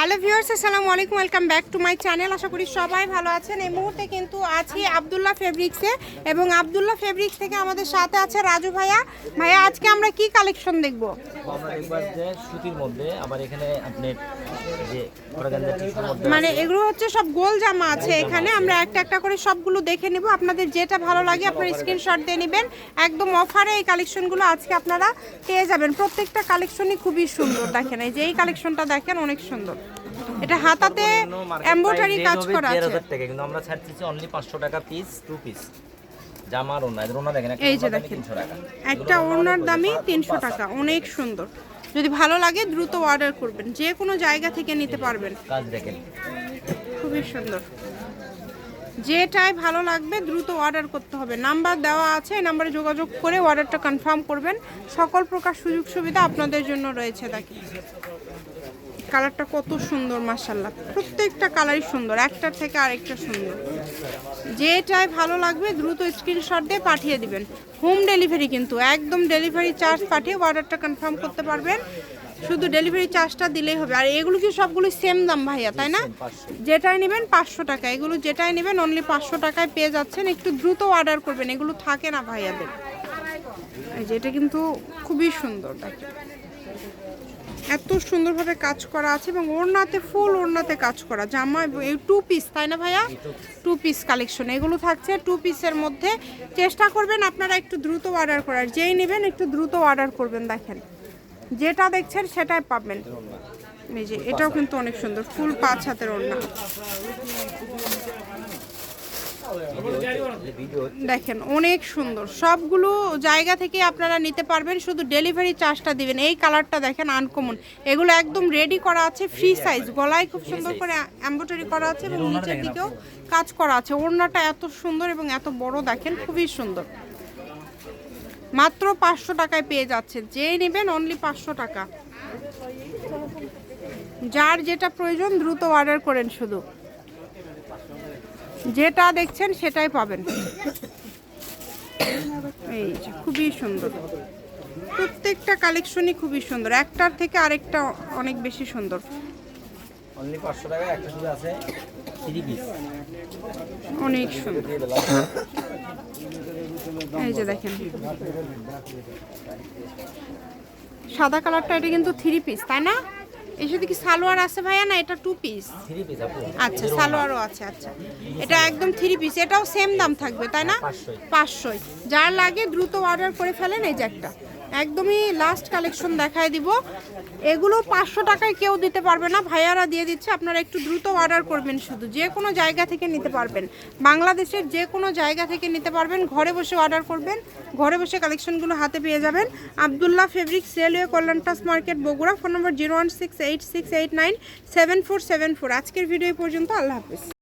Hello viewers আসসালামু আলাইকুম welcome back to my channel. আশা করি সবাই ভালো আছেন। এই মুহূর্তে কিন্তু আছি আবদুল্লাহ ফেব্রিক্সে এবং আবদুল্লাহ ফেব্রিক্স থেকে আমাদের সাথে আছে রাজু ভাইয়া। ভাইয়া আজকে আমরা কি কালেকশন দেখব? সুতির মধ্যে আবার এখানে আপনি যে মানে এগুলো হচ্ছে সব গোল জামা আছে এখানে। আমরা একটা একটা করে সবগুলো দেখে নেব। আপনাদের যেটা ভালো লাগে আপনারা স্ক্রিনশট দিয়ে নেবেন। একদম অফারে এই কালেকশনগুলো আজকে আপনারা পেয়ে যাবেন। প্রত্যেকটা কালেকশনই খুবই সুন্দর। দেখেন এই যে এই কালেকশনটা দেখেন অনেক সুন্দর। এটা হাতাতে এমব্রয়ডারি কাজ করা আছে। টাকা কিন্তু আমরা ছাড়তেছি অনলি 500 টাকা পিস টু পিস জামার ওনা এর ওনা দেখেন এই যে দেখেন 300 টাকা। একটা ওনার দামই তিনশো টাকা অনেক সুন্দর। যদি ভালো লাগে দ্রুত অর্ডার করবেন। যে কোনো জায়গা থেকে নিতে পারবেন। কাজ দেখেন। খুবই সুন্দর। যেটাই ভালো লাগবে দ্রুত অর্ডার করতে হবে। নাম্বার দেওয়া আছে, এই নাম্বারে যোগাযোগ করে অর্ডারটা কনফার্ম করবেন। সকল প্রকার সুযোগ সুবিধা আপনাদের জন্য রয়েছে দেখেন কালারটা কত সুন্দর মাসাল্লাহ প্রত্যেকটা কালারই সুন্দর একটার থেকে আরেকটা সুন্দর। যেটাই ভালো লাগবে দ্রুত স্ক্রিনশট দিয়ে পাঠিয়ে দিবেন। হোম ডেলিভারি কিন্তু, একদম ডেলিভারি চার্জ পাঠিয়ে অর্ডারটা কনফার্ম করতে পারবেন। শুধু ডেলিভারি চার্জটা দিলেই হবে। আর এগুলো কি সবগুলো সেম দাম ভাইয়া তাই না? যেটাই নেবেন পাঁচশো টাকা। এগুলো যেটাই নেবেন অনলি পাঁচশো টাকায় পেয়ে যাচ্ছেন। একটু দ্রুত অর্ডার করবেন এগুলো থাকে না ভাইয়াদের। এই যে কিন্তু খুবই সুন্দর দেখেন। এত সুন্দরভাবে কাজ করা আছে এবং ওড়নাতে ফুল ওড়নাতে কাজ করা। জামা এই টু পিস তাই না ভাইয়া? টু পিস কালেকশন এগুলো থাকছে টু পিসের মধ্যে। চেষ্টা করবেন আপনারা একটু দ্রুত অর্ডার করার। যেই নেবেন একটু দ্রুত অর্ডার করবেন দেখেন। যেটা দেখছেন সেটাই পাবেন। এই যে, এটাও কিন্তু অনেক সুন্দর, ফুল পাঁচ হাতের ওড়না। দেখেন, অনেক সুন্দর। সবগুলো জায়গা থেকে আপনারা নিতে পারবেন, শুধু ডেলিভারি চার্জটা দিবেন। এই কালারটা দেখেন আনকমন। এগুলো একদম রেডি করা আছে ফ্রি সাইজ গলায় খুব সুন্দর করে এমব্রয়ডারি করা আছে এবং নিচের দিকেও কাজ করা আছে। ওড়নাটা এত সুন্দর এবং এত বড় দেখেন, খুবই সুন্দর। মাত্র পাঁচশো টাকায় পেয়ে যাচ্ছে যেই নেবেন অনলি পাঁচশো টাকা। যার যেটা প্রয়োজন দ্রুত অর্ডার করেন শুধু। যেটা দেখছেন সেটাই পাবেন। এই যে খুবই সুন্দর। প্রত্যেকটা কালেকশনই খুবই সুন্দর। একটার থেকে আরেকটা অনেক বেশি সুন্দর। অনলি 500 টাকা একটা শুধু আছে 3 পিস অনেক সুন্দর। দিলাম এই যে দেখেন। সাদা কালারটা এটা কিন্তু থ্রি পিস তাই না? এর সাথে কি সালোয়ার আছে ভাইয়া না এটা টু পিস 3 পিস আপু। আচ্ছা সালোয়ারও আছে আচ্ছা। এটা একদম থ্রি পিস এটাও সেম দাম থাকবে তাই না? পাঁচশোই। পাঁচশোই। যার লাগে দ্রুত অর্ডার করে ফেলেন এই যে একটা একদমই লাস্ট কালেকশন দেখায় দিব। এগুলো পাঁচশো টাকায় কেউ দিতে পারবে না। ভাইয়ারা দিয়ে দিচ্ছে, আপনারা একটু দ্রুত অর্ডার করবেন শুধু। যে কোনো জায়গা থেকে নিতে পারবেন। বাংলাদেশের যে কোনো জায়গা থেকে নিতে পারবেন। ঘরে বসে অর্ডার করবেন। ঘরে বসে কালেকশনগুলো হাতে পেয়ে যাবেন। Abdullah fabric railway কল্যাণটাস market Bogura. Phone number zero one six eight six eight nine seven four seven four আজকের ভিডিও পর্যন্ত। আল্লাহ হাফিজ।